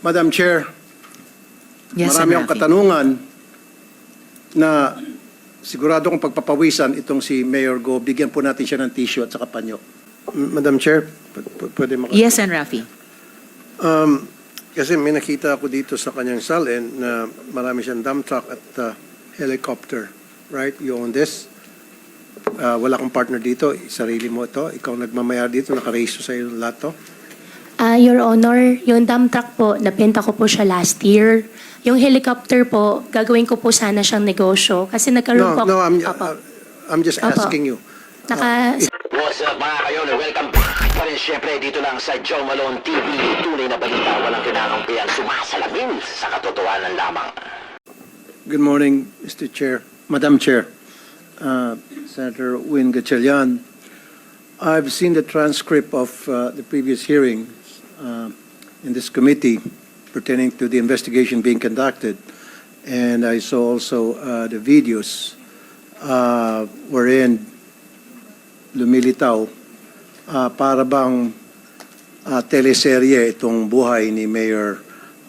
Madam Chair, Yes, marami akong katanungan na sigurado kong pagpapawisan itong si Mayor Go. Bigyan po natin siya ng tissue at saka panyo. M- Madam Chair, p- pwede maka- Yes, Sen. Rafi. Um, kasi may nakita ako dito sa kanyang salin na marami siyang dump truck at uh, helicopter. Right? You own this? Uh, wala kang partner dito. Sarili mo ito. Ikaw nagmamayar dito. Nakarehisto sa iyo lahat to. Ah, Your Honor, yung dump truck po, napenta ko po siya last year. Yung helicopter po, gagawin ko po sana siyang negosyo. Kasi nagkaroon No, po... no, I'm, Opo. uh, I'm just Opo. asking you. Naka, What's up mga kayon? Welcome back pa rin syempre dito lang sa Joe Malone TV. Tunay na balita, walang kinakampihan, sumasalamin sa katotohanan lamang. Good morning, Mr. Chair, Madam Chair, uh, Senator Win Gatchalian. I've seen the transcript of uh, the previous hearing uh, in this committee pertaining to the investigation being conducted, and I saw also uh, the videos uh, wherein lumilitaw uh, para bang uh, teleserye itong buhay ni Mayor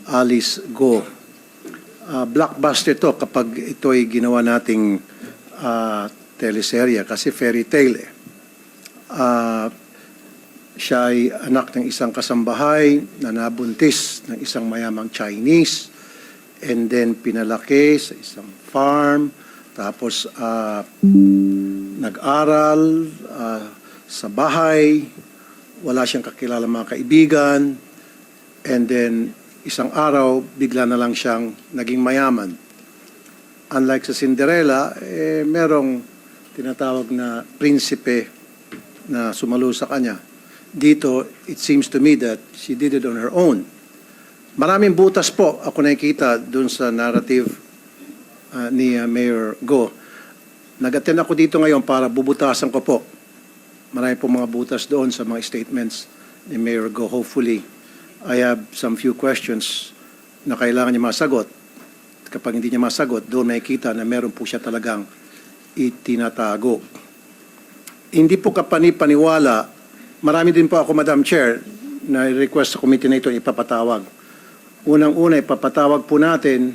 Alice Go. Ah, blockbuster to kapag ito ay ginawa nating ah, teleserye kasi fairy tale eh. Ah, siya ay anak ng isang kasambahay na nabuntis ng isang mayamang Chinese and then pinalaki sa isang farm tapos ah, nag-aral ah, sa bahay wala siyang kakilala mga kaibigan and then isang araw, bigla na lang siyang naging mayaman. Unlike sa Cinderella, eh, merong tinatawag na prinsipe na sumalo sa kanya. Dito, it seems to me that she did it on her own. Maraming butas po ako nakikita dun sa narrative ah, ni ah, Mayor Go. Nag-attend ako dito ngayon para bubutasan ko po. Marami po mga butas doon sa mga statements ni Mayor Go. Hopefully, I have some few questions na kailangan niya masagot. Kapag hindi niya masagot, doon makikita na meron po siya talagang itinatago. Hindi po kapani-paniwala, marami din po ako, Madam Chair, na request sa committee na ito ipapatawag. Unang-una, ipapatawag po natin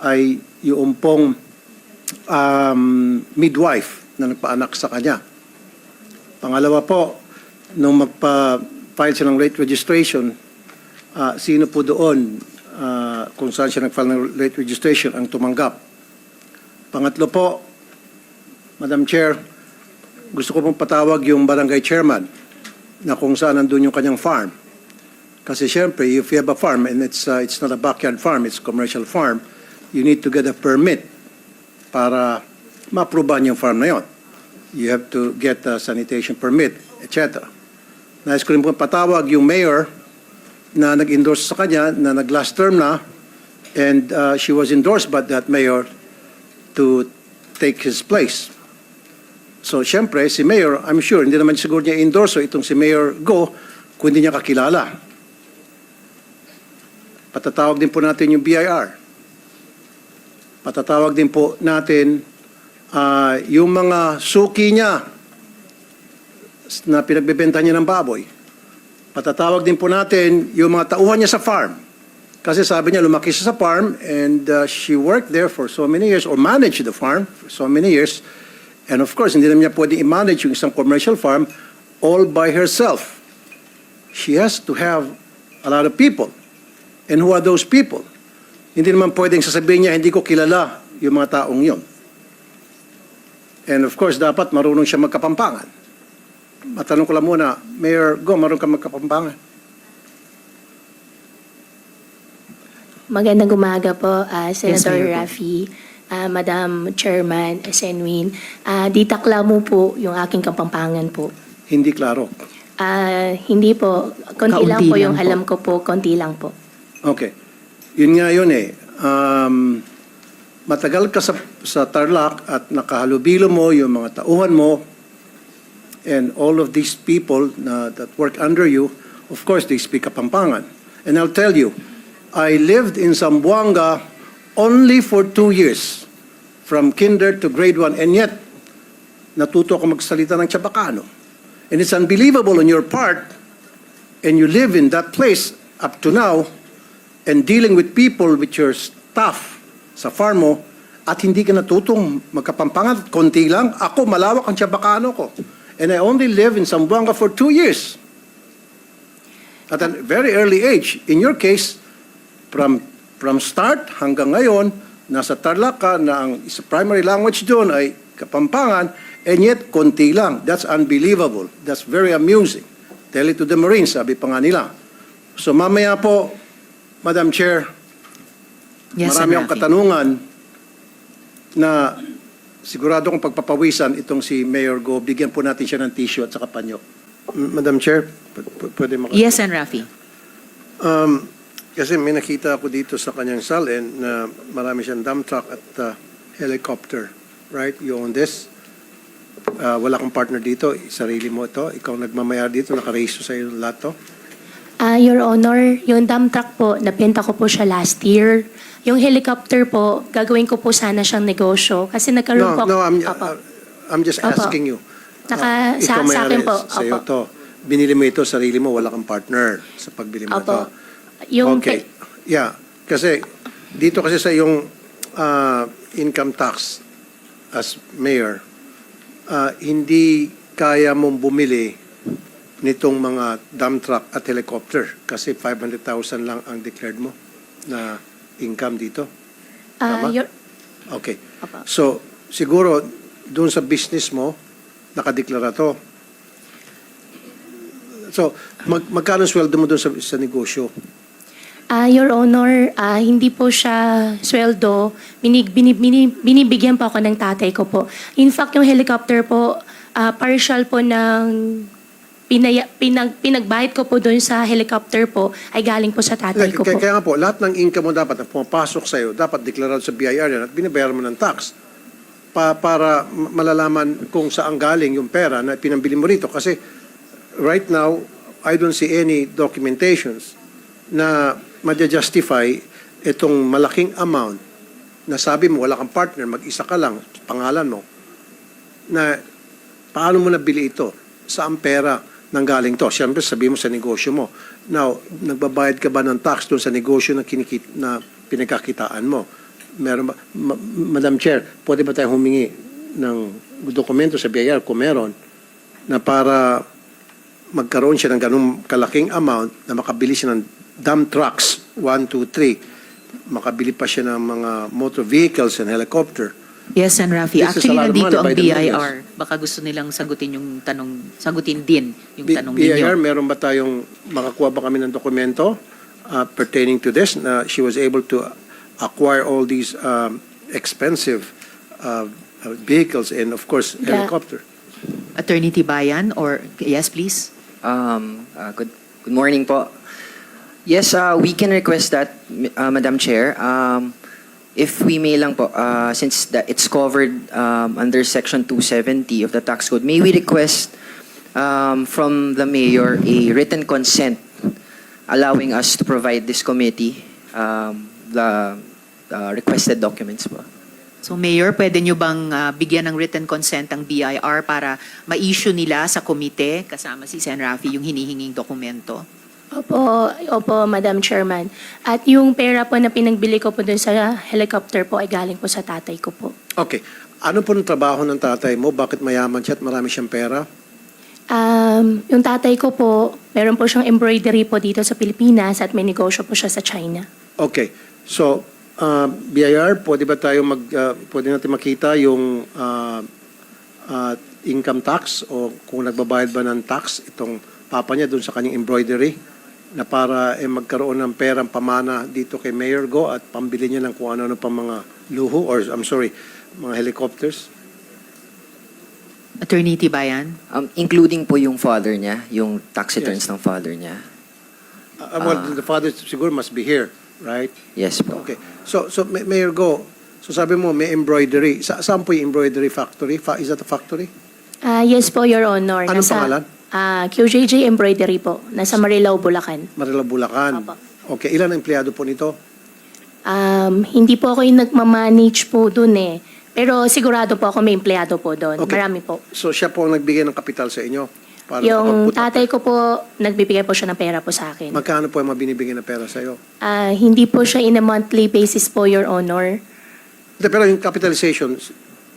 ay yung pong um, midwife na nagpaanak sa kanya. Pangalawa po, nung magpa-file siya ng rate registration, ah, sino po doon ah, kung saan siya nag-file ng rate registration ang tumanggap. Pangatlo po, Madam Chair, gusto ko pong patawag yung barangay chairman na kung saan nandun yung kanyang farm. Kasi siyempre, if you have a farm and it's, uh, it's not a backyard farm, it's a commercial farm, you need to get a permit para ma-approvean yung farm na yon. You have to get a sanitation permit, etc. Nais ko rin po patawag yung mayor na nag-endorse sa kanya na nag-last term na and uh, she was endorsed by that mayor to take his place. So, siyempre, si Mayor, I'm sure, hindi naman siguro niya endorse itong si Mayor Go kung hindi niya kakilala. Patatawag din po natin yung BIR. Patatawag din po natin ah, yung mga suki niya na pinagbebenta niya ng baboy. Patatawag din po natin yung mga tauhan niya sa farm. Kasi sabi niya, lumaki siya sa farm and uh, she worked there for so many years or managed the farm for so many years. And of course, hindi naman niya pwede i-manage yung isang commercial farm all by herself. She has to have a lot of people. And who are those people? Hindi naman pwedeng sasabihin niya, hindi ko kilala yung mga taong yon. And of course, dapat marunong siya magkapampangan. Matanong ko lang muna, Mayor Go, marunong ka magkapampangan? magandang umaga po, ah, Senator Mayor po. Ah, Madam Chairman Senwin. Uh, di taklamo po yung aking kapampangan po. Hindi klaro. Ah, hindi po, konti lang Kaunti po lang yung po. alam ko po, konti lang po. Okay. Yun nga yun eh. Um, matagal ka sa, sa Tarlac at nakahalubilo mo yung mga tauhan mo and all of these people na, that work under you, of course, they speak Kapampangan. And I'll tell you, I lived in Zamboanga only for two years, from kinder to grade one, and yet, natuto ako magsalita ng Chabacano. And it's unbelievable on your part, and you live in that place, up to now and dealing with people with your staff sa farm mo at hindi ka natutong magkapampangan, konti lang. Ako, malawak ang tiyabakano ko. And I only live in Zamboanga for two years. At a very early age. In your case, from from start hanggang ngayon, nasa Tarlac ka na ang primary language doon ay Kapampangan, and yet konti lang. That's unbelievable. That's very amusing. Tell it to the Marines, sabi pa nga nila. So mamaya po, Madam Chair, Yes, marami akong katanungan na sigurado kong pagpapawisan itong si Mayor Go. Bigyan po natin siya ng tissue at saka panyo. Madam Chair, pwede maka- Yes, Sen. Rafi. Um, kasi may nakita ako dito sa kanyang salin na marami siyang dump truck at uh, helicopter. Right? You own this? Uh, wala kang partner dito. Sarili mo ito. Ikaw nagmamayar dito. Nakarehisto sa iyo lahat to. Ah, Your Honor, yung dump truck po, napenta ko po siya last year. Yung helicopter po, gagawin ko po sana siyang negosyo. Kasi No, nagkaroon po... no, I'm, Opo. uh, I'm just Opo. asking you. Naka- Uh, sa- sa akin po, Sa iyo opo. to. Binili mo ito, sarili mo, wala kang partner sa pagbili mo ito. Yung okay. Yeah. Kasi dito kasi sa yung uh, income tax as mayor, uh, hindi kaya mong bumili nitong mga dump truck at helicopter kasi 500,000 lang ang declared mo na income dito. Ah, Tama? Your- Okay. So, siguro, doon sa business mo, nakadeklara to. So, mag magkano sweldo mo doon sa, sa negosyo? Ah, Your Honor, ah, hindi po siya sweldo. Binig, binib, binib- binibigyan po ako ng tatay ko po. In fact, yung helicopter po, ah, partial po ng pinaya, pinag, pinagbayad ko po doon sa helicopter po ay galing po sa tatay ko kaya, po. kaya nga po, lahat ng income mo dapat na pumapasok sa'yo, dapat deklarado sa BIR yan at binabayaran mo ng tax pa, para ma- malalaman kung saan galing yung pera na pinambili mo rito. Kasi right now, I don't see any documentations na madja-justify itong malaking amount na sabi mo wala kang partner, mag-isa ka lang, pangalan mo, na paano mo nabili ito? Saan pera nanggaling to? Siyempre, sabi mo sa negosyo mo. Now, nagbabayad ka ba ng tax doon sa negosyo na, kinikit, na pinagkakitaan mo? Meron ba? Ma- Madam Chair, pwede ba tayo humingi ng dokumento sa BIR kung meron na para magkaroon siya ng ganung kalaking amount na makabili siya ng dump trucks, 1, 2, 3, makabili pa siya ng mga motor vehicles and helicopter. Yes, Sen. Rafi. This is a Actually, lot of nandito money ang by the. BIR. Baka gusto nilang sagutin yung tanong, sagutin din yung B- tanong BIR, ninyo. meron ba tayong, makakuha ba kami ng dokumento uh, pertaining to this na she was able to acquire all these um, expensive uh, uh, vehicles and of course Yeah. helicopter? Attorney Tibayan or yes, please. Um, uh, good, good morning po. Yes, uh, we can request that, uh, Madam Chair. Um, if we may lang po, uh, since that it's covered um, under Section 270 of the tax code, may we request um, from the mayor a written consent allowing us to provide this committee um, the uh, requested documents po. So Mayor, pwede nyo bang ah, bigyan ng written consent ang BIR para ma-issue nila sa komite kasama si Sen. Rafi yung hinihinging dokumento? Opo, opo, Madam Chairman. At yung pera po na pinagbili ko po doon sa helicopter po ay galing po sa tatay ko po. Okay. Ano po ng trabaho ng tatay mo? Bakit mayaman siya at marami siyang pera? Um, yung tatay ko po, meron po siyang embroidery po dito sa Pilipinas at may negosyo po siya sa China. Okay. So, uh, BIR, pwede ba tayo mag, uh, pwede natin makita yung uh, uh, income tax o kung nagbabayad ba ng tax itong papa niya dun sa kanyang embroidery na para eh, magkaroon ng perang pamana dito kay Mayor Go at pambili niya ng kung ano-ano pang mga luho or I'm sorry, mga helicopters. Attorney Tibayan? Um, including po yung father niya, yung tax returns Yes. ng father niya. Uh, well, Ah. the father siguro must be here, right? Yes po. Okay. So, so Ma- Mayor Go, so sabi mo may embroidery. Sa, saan po yung embroidery factory? Fa- is that a factory? Ah, yes po, Your Honor. Anong pangalan? Ah, QJJ Embroidery po. Nasa Marilao, Bulacan. Marila, Bulacan. Opo. Okay, ilan ang empleyado po nito? Um, hindi po ako yung nagmamanage po doon eh. Pero sigurado po ako may empleyado po doon. Okay. Marami po. So siya po ang nagbigay ng kapital sa inyo. Para Yung tatay ko po, nagbibigay po siya ng pera po sa akin. Magkano po ang mabinibigyan na pera sa'yo? Ah, hindi po siya in a monthly basis po, Your Honor. Pero yung capitalization,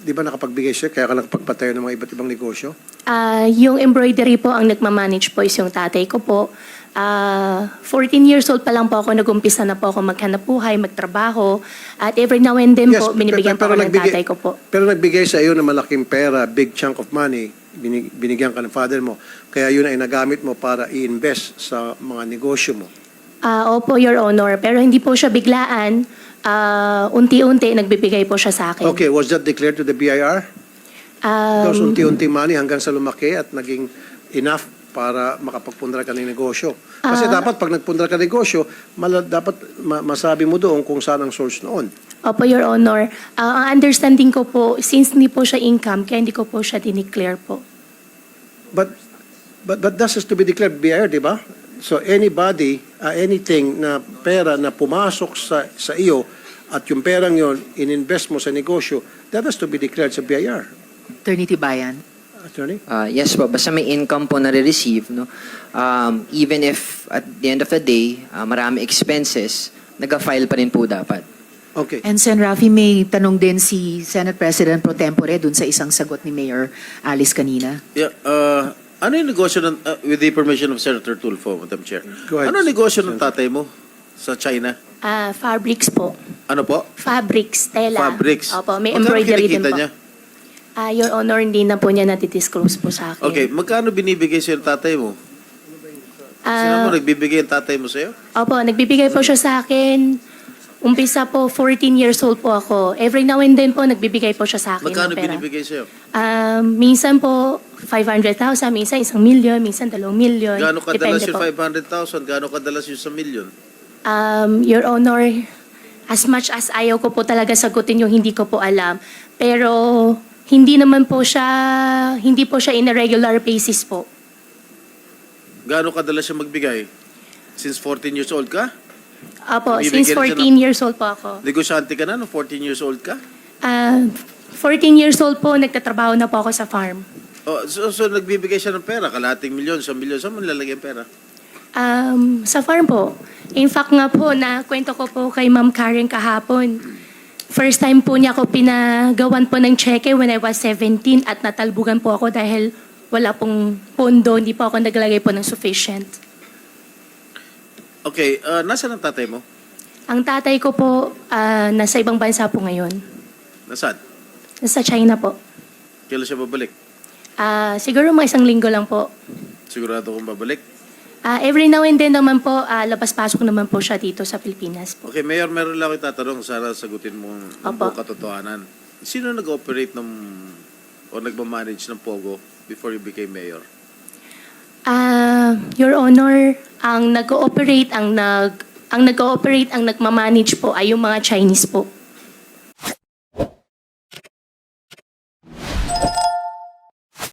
di ba nakapagbigay siya kaya ka nakapagpatayo ng mga iba't ibang negosyo? Ah, yung embroidery po ang nagmamanage po is yung tatay ko po. Ah, 14 years old pa lang po ako, nag-umpisa na po ako maghanap buhay, magtrabaho. At every now and then po, pe- binibigyan pe- po ako ng nagbigay- tatay ko po. Pero nagbigay sa iyo ng malaking pera, big chunk of money, binig- binigyan ka ng father mo. Kaya yun ay nagamit mo para i-invest sa mga negosyo mo. Ah, opo, Your Honor. Pero hindi po siya biglaan. Ah, unti-unti nagbibigay po siya sa akin. Okay, was that declared to the BIR? Those Um, unti-unti money hanggang sa lumaki at naging enough para makapagpundra ka ng negosyo. Kasi Ah. dapat pag nagpundra ka ng negosyo, mala, dapat ma- masabi mo doon kung saan ang source noon. Opo, Your Honor. Ah, ang understanding ko po, since hindi po siya income, kaya hindi ko po siya dineclare po. But but but that has to be declared BIR, di ba? So anybody, uh, anything na pera na pumasok sa sa iyo at yung perang yon ininvest mo sa negosyo, that has to be declared sa BIR. Attorney Tibayan. Attorney? Uh, yes po, basta may income po na receive no? Um, even if at the end of the day, uh, marami expenses, nag-file pa rin po dapat. Okay. And Sen. Rafi, may tanong din si Senate President Pro Tempore dun sa isang sagot ni Mayor Alice kanina. Yeah, uh, ano yung negosyo ng, uh, with the permission of Senator Tulfo, Madam Chair? Go ahead, Ano yung negosyo ng tatay mo sa China? Ah, fabrics po. Ano po? Fabrics, tela. Fabrics. Opo, may Magkano embroidery din kinikita po. niya? Ah, Your Honor, hindi na po niya natidisclose po sa akin. Okay, magkano binibigay sa'yo ng tatay mo? Sino Ah, mo nagbibigay ang tatay mo sa'yo? Opo, nagbibigay po siya sa akin. Umpisa po, 14 years old po ako. Every now and then po, nagbibigay po siya sa akin Magkano ng pera. binibigay sa'yo? Um, minsan po, 500,000, minsan isang million, minsan dalawang million. Gaano kadalas Depende yung po. 500,000? Gaano kadalas yung sa million? Um, Your Honor, as much as ayaw ko po talaga sagutin yung hindi ko po alam, pero hindi naman po siya, hindi po siya in a regular basis po. Gaano kadalas siya magbigay? Since 14 years old ka? Apo, since siya 14 years old po ako. Negosyante ka na no 14 years old ka? Ah, 14 years old po, nagtatrabaho na po ako sa farm. Oh, so, so nagbibigay siya ng pera, kalating milyon, isang milyon, saan mo nilalagay ang pera? Um, sa farm po. In fact nga po, na kwento ko po kay Ma'am Karen kahapon. First time po niya ako pinagawan po ng cheque when I was 17 at natalbugan po ako dahil wala pong pondo, hindi po ako naglagay po ng sufficient. Okay, uh, nasa ang tatay mo? Ang tatay ko po, ah, nasa ibang bansa po ngayon. Nasaan? Nasa China po. Kailan siya babalik? Ah, siguro mga isang linggo lang po. Sigurado kung babalik? Ah, every now and then naman po, ah, labas-pasok naman po siya dito sa Pilipinas po. Okay, Mayor, meron lang ako tatanong. Sana sagutin mo ang Opo. buong katotohanan. Sino nag-operate ng o nagmamanage ng Pogo before you became mayor? Ah, Your Honor, ang nag-ooperate, ang nag ang nag-ooperate, ang nagmamanage po ay yung mga Chinese po.